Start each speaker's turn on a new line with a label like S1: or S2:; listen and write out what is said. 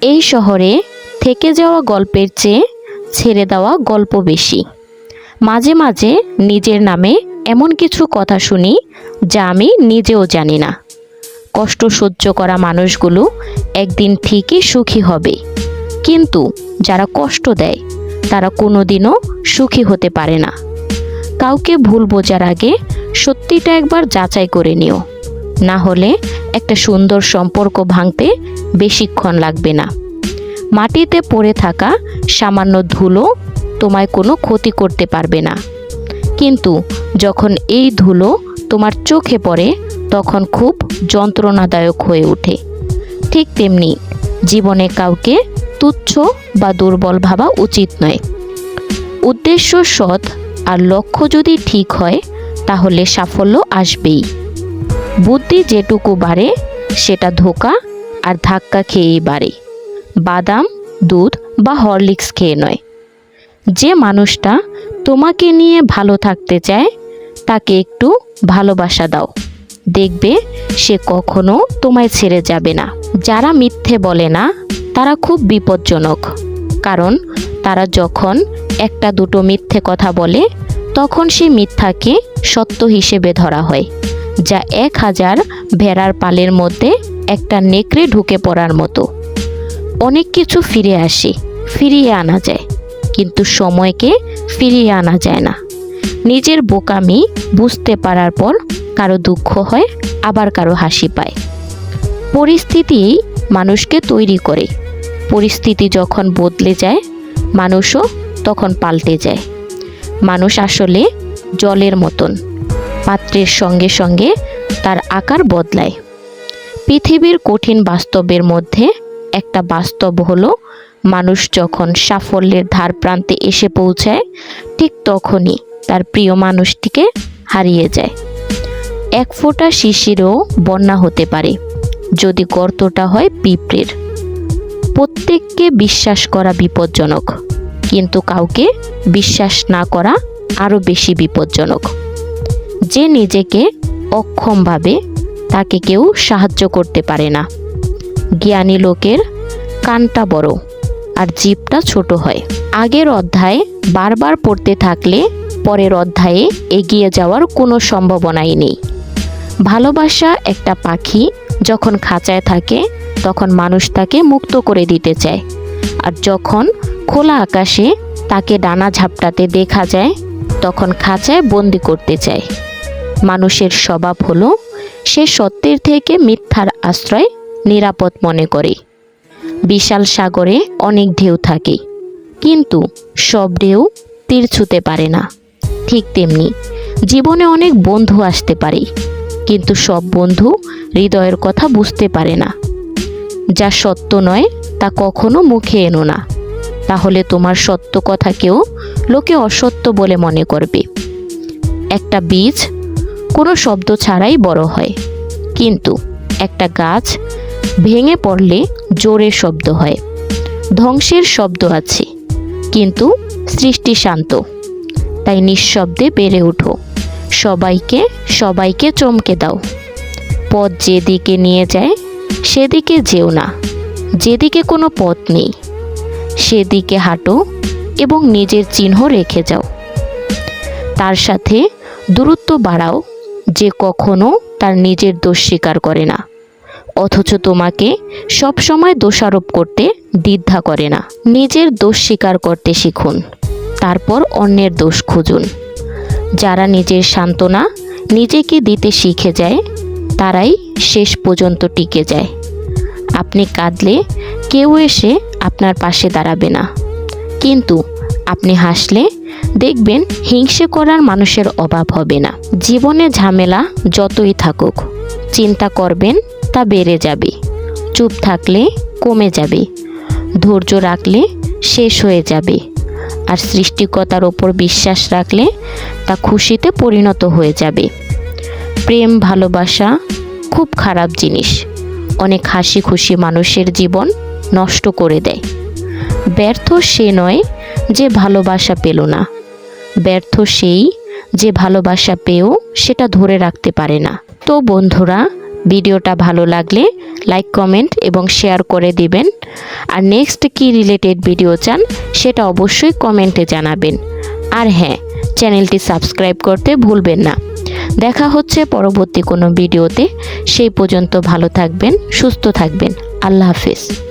S1: এই শহরে থেকে যাওয়া গল্পের চেয়ে ছেড়ে দেওয়া গল্প বেশি। মাঝে মাঝে নিজের নামে এমন কিছু কথা শুনি যা আমি নিজেও জানি না। কষ্ট সহ্য করা মানুষগুলো একদিন ঠিকই সুখী হবে। কিন্তু যারা কষ্ট দেয়, তারা কোনোদিনও সুখী হতে পারে না। কাউকে ভুল বোঝার আগে সত্যিটা একবার যাচাই করে নিও। না হলে একটা সুন্দর সম্পর্ক ভাঙতে বেশিক্ষণ লাগবে না। মাটিতে পড়ে থাকা সামান্য ধুলো তোমায় কোনো ক্ষতি করতে পারবে না। কিন্তু যখন এই ধুলো তোমার চোখে পড়ে, তখন খুব যন্ত্রণাদায়ক হয়ে ওঠে। ঠিক তেমনি জীবনে কাউকে তুচ্ছ বা দুর্বল ভাবা উচিত নয়। উদ্দেশ্য সৎ আর লক্ষ্য যদি ঠিক হয়, তাহলে সাফল্য আসবেই। বুদ্ধি যেটুকু বাড়ে, সেটা ধোকা আর ধাক্কা খেয়েই বাড়ে। বাদাম, দুধ বা হরলিক্স খেয়ে নয়। যে মানুষটা তোমাকে নিয়ে ভালো থাকতে চায়, তাকে একটু ভালোবাসা দাও। দেখবে সে কখনো তোমায় ছেড়ে যাবে না। যারা মিথ্যে বলে না, তারা খুব বিপজ্জনক। কারণ তারা যখন একটা দুটো মিথ্যে কথা বলে, তখন সে মিথ্যাকে সত্য হিসেবে ধরা হয়। যা এক হাজার ভেড়ার পালের মধ্যে একটা নেকড়ে ঢুকে পড়ার মতো। অনেক কিছু ফিরে আসে, ফিরিয়ে আনা যায়, কিন্তু সময়কে ফিরিয়ে আনা যায় না। নিজের বোকামি বুঝতে পারার পর কারও দুঃখ হয়, আবার কারও হাসি পায়। পরিস্থিতিই মানুষকে তৈরি করে। পরিস্থিতি যখন বদলে যায়, মানুষও তখন পাল্টে যায়। মানুষ আসলে জলের মতন। পাত্রের সঙ্গে সঙ্গে তার আকার বদলায়। পৃথিবীর কঠিন বাস্তবের মধ্যে একটা বাস্তব হলো, মানুষ যখন সাফল্যের ধার প্রান্তে এসে পৌঁছায়, ঠিক তখনই তার প্রিয় মানুষটিকে হারিয়ে যায়। এক ফোঁটা শিশিরও বন্যা হতে পারে, যদি গর্তটা হয় পিঁপড়ের। প্রত্যেককে বিশ্বাস করা বিপজ্জনক, কিন্তু কাউকে বিশ্বাস না করা আরও বেশি বিপজ্জনক। যে নিজেকে অক্ষম ভাবে তাকে কেউ সাহায্য করতে পারে না। জ্ঞানী লোকের কানটা বড় আর জীবটা ছোট হয়। আগের অধ্যায় বারবার পড়তে থাকলে পরের অধ্যায়ে এগিয়ে যাওয়ার কোনো সম্ভাবনাই নেই। ভালোবাসা একটা পাখি যখন খাঁচায় থাকে, তখন মানুষ তাকে মুক্ত করে দিতে চায়। আর যখন খোলা আকাশে তাকে ডানা ঝাপটাতে দেখা যায়, তখন খাঁচায় বন্দি করতে চায়। মানুষের স্বভাব হলো, সে সত্যের থেকে মিথ্যার আশ্রয় নিরাপদ মনে করে। বিশাল সাগরে অনেক ঢেউ থাকে, কিন্তু সব ঢেউ তীর ছুতে পারে না। ঠিক তেমনি জীবনে অনেক বন্ধু আসতে পারে, কিন্তু সব বন্ধু হৃদয়ের কথা বুঝতে পারে না। যা সত্য নয়, তা কখনো মুখে এনো না। তাহলে তোমার সত্য কথাকেও লোকে অসত্য বলে মনে করবে। একটা বীজ কোনো শব্দ ছাড়াই বড় হয়। কিন্তু একটা গাছ ভেঙে পড়লে জোরে শব্দ হয়। ধ্বংসের শব্দ আছে, কিন্তু সৃষ্টি শান্ত। তাই নিঃশব্দে বেড়ে ওঠো। সবাইকে সবাইকে চমকে দাও। পথ যেদিকে নিয়ে যায়, সেদিকে যেও না। যেদিকে কোনো পথ নেই, সেদিকে হাঁটো এবং নিজের চিহ্ন রেখে যাও। তার সাথে দূরত্ব বাড়াও যে কখনো তার নিজের দোষ স্বীকার করে না, অথচ তোমাকে সবসময় দোষারোপ করতে দ্বিধা করে না। নিজের দোষ স্বীকার করতে শিখুন, তারপর অন্যের দোষ খুঁজুন। যারা নিজের সান্ত্বনা নিজেকে দিতে শিখে যায়, তারাই শেষ পর্যন্ত টিকে যায়। আপনি কাঁদলে কেউ এসে আপনার পাশে দাঁড়াবে না। কিন্তু আপনি হাসলে দেখবেন হিংসে করার মানুষের অভাব হবে না। জীবনে ঝামেলা যতই থাকুক, চিন্তা করবেন তা বেড়ে যাবে। চুপ থাকলে কমে যাবে। ধৈর্য রাখলে শেষ হয়ে যাবে। আর সৃষ্টিকতার ওপর বিশ্বাস রাখলে তা খুশিতে পরিণত হয়ে যাবে। প্রেম, ভালোবাসা খুব খারাপ জিনিস। অনেক হাসি খুশি মানুষের জীবন নষ্ট করে দেয়। ব্যর্থ সে নয় যে ভালোবাসা পেল না। ব্যর্থ সেই যে ভালোবাসা পেয়েও সেটা ধরে রাখতে পারে না। তো বন্ধুরা, ভিডিওটা ভালো লাগলে লাইক কমেন্ট এবং শেয়ার করে দিবেন। আর নেক্সট কি রিলেটেড ভিডিও চান সেটা অবশ্যই কমেন্টে জানাবেন। আর হ্যাঁ চ্যানেলটি সাবস্ক্রাইব করতে ভুলবেন না। দেখা হচ্ছে পরবর্তী কোনো ভিডিওতে সেই পর্যন্ত ভালো থাকবেন, সুস্থ থাকবেন। আল্লাহ হাফেজ।